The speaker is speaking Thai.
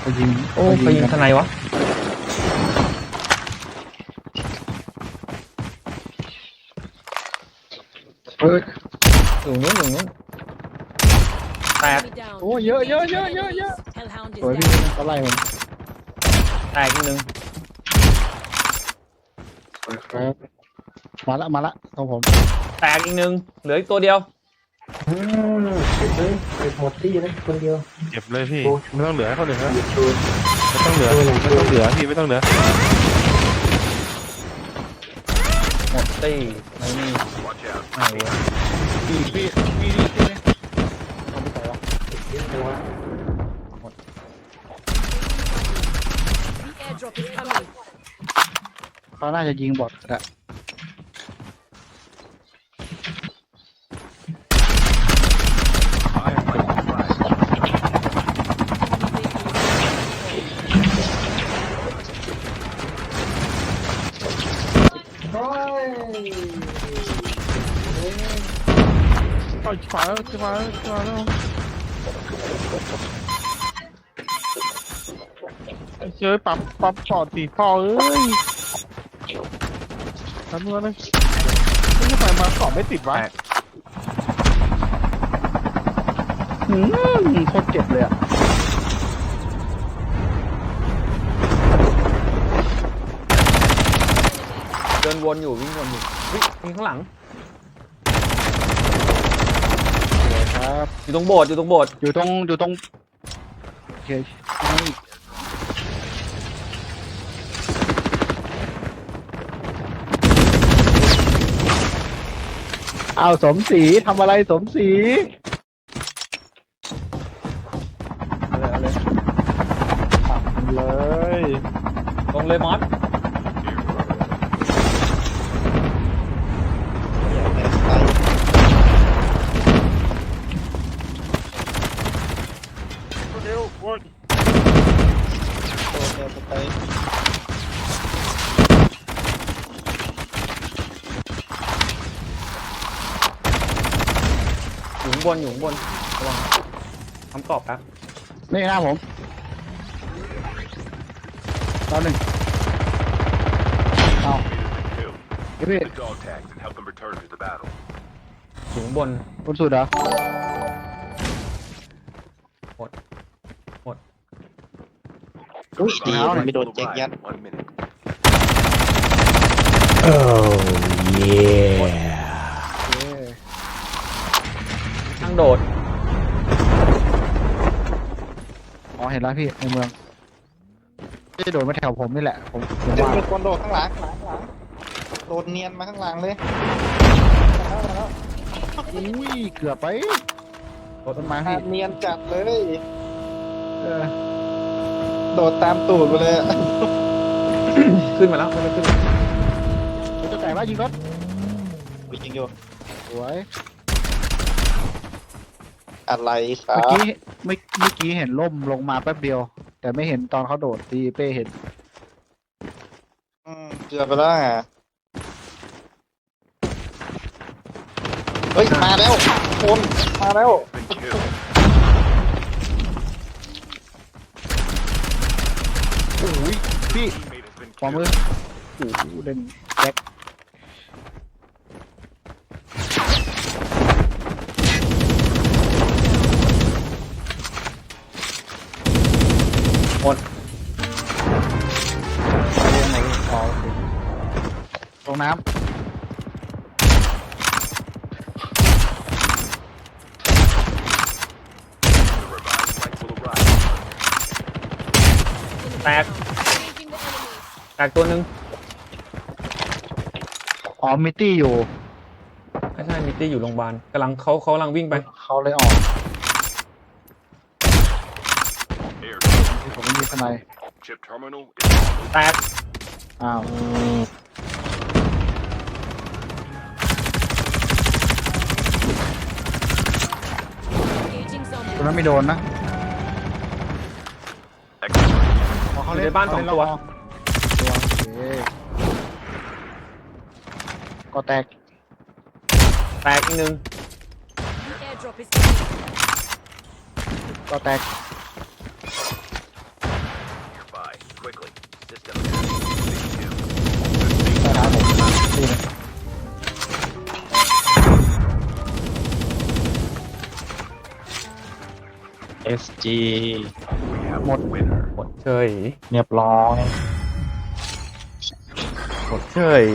ไปยิงโอ้ไปยิงกันทนายวะเฮ้ยอยู่นู้นอยู่นู้นแตก Enemy down. โอ้เยอะเยอะเยอะเยอะเยอะ Hellhound สวย is พี่ down. ก็ไล่ผมแตกอีกหนึ่งสวยครับมาละมาละตรงผม แตกอีกหนึ่งเหลืออีกตัวเดียว อืม เก็บเลยเก็บหมดที่เลยคนเดียว เก็บเลยพี่โอ้ไม่ต้องเหลือให้คนอื่นนะหยุดชูไม่ต้องเหลือไม่ต้องเหลือพี่ไม่ต้องเหลือหมดตี้ไม่มีไม่เว้ยพี่พี่พี่พี่พี่เอาไปต่อวะเยอะจังวะ The airdrop is coming. เขาน่าจะยิงบอทอะ ต่อยขวาขวาขวาแล้วไอ้เจ้ยปั๊มปั๊มปอดตีพ่อเอ้ยทำเมื่อเลยไม่ใช่ไปมาสอบไม่ติดวะอืมโคตรเจ็บเลยอะ ดินวนอยู่วิ่งวนอยู่เฮ้ยมีข้างหลังสวยครับ อยู่ตรงโบสถ์อยู่ตรงโบสถ์อยู่ตรงอยู่ตรงโอเคนี่อ้าวสมศรีทำอะไรสมศรีเอาเลยเอาเลยเลยลงเลยมอส วโอ้ยอยู่ข้างบนอยู่ข้างบนระวังทำกรอบครับนี่หน้าผมตอนหนึ่งเอาเดี๋ยวพี่ the dog tags and help them return to the battle. อยู่ข้างบนบนสุดเหรอ The Ui, revival đi, flight mày will đột chết arrive nhát. in One minute. โอเคทางโดด อ๋อเห็นแล้วพี่ในเมืองจะโดดมาแถวผมนี่แหละ ผมผมจะว่ามีคนโดดข้างหลังข้างหลังข้างหลังโดดเนียนมาข้างหลังเลยอุ้ยเกือบไปต้นไม้มาพี่ เนียนจัดเลย เออ โดดตามตูดไปเลยอะขึ้นมาแล้วขึ้นมาขึ้นมาเขาจะแต่ว่ายิงรถไปยิงอยู่สวยอะไรครัเมื่อบกี้เมื่อเมื่อกี้เห็นล่มลงมาแป๊บเดียว แต่ไม่เห็นตอนเขาโดดตีเป้เห็นอืมเกือบไปแล้วอะเฮ้ยมาแล้วคนมาแล้ว Been killed. โอ้ย พี่ขวามือโอ้โหเด้งแจ็คหมดเรองไหนอ๋อลงน้ำแตก แตกตัวหนึ่งำอ๋อมิตตี้อยู่ไม่ใช่มิตตี้อยู่โรงพยาบาลกำลังเขาเขากำลังวิ่งไปเขาเลยออก Air ผมไม่มีทนาย chip terminal is almost แตกอ้าว Engaging ตรง zombies. นั้นไม่โดนนะ excellent. อ๋อเขาอยู่เล่ในบ้านสองตัวตัวโอเค ก็แตก แตกอีกหนึ่ง The airdrop is coming. ก็แตก Nearby. Quickly. System. สถานผมดูนะเอสจี We have หมด a winner. หมดเฉยเรียบร้อย เฉย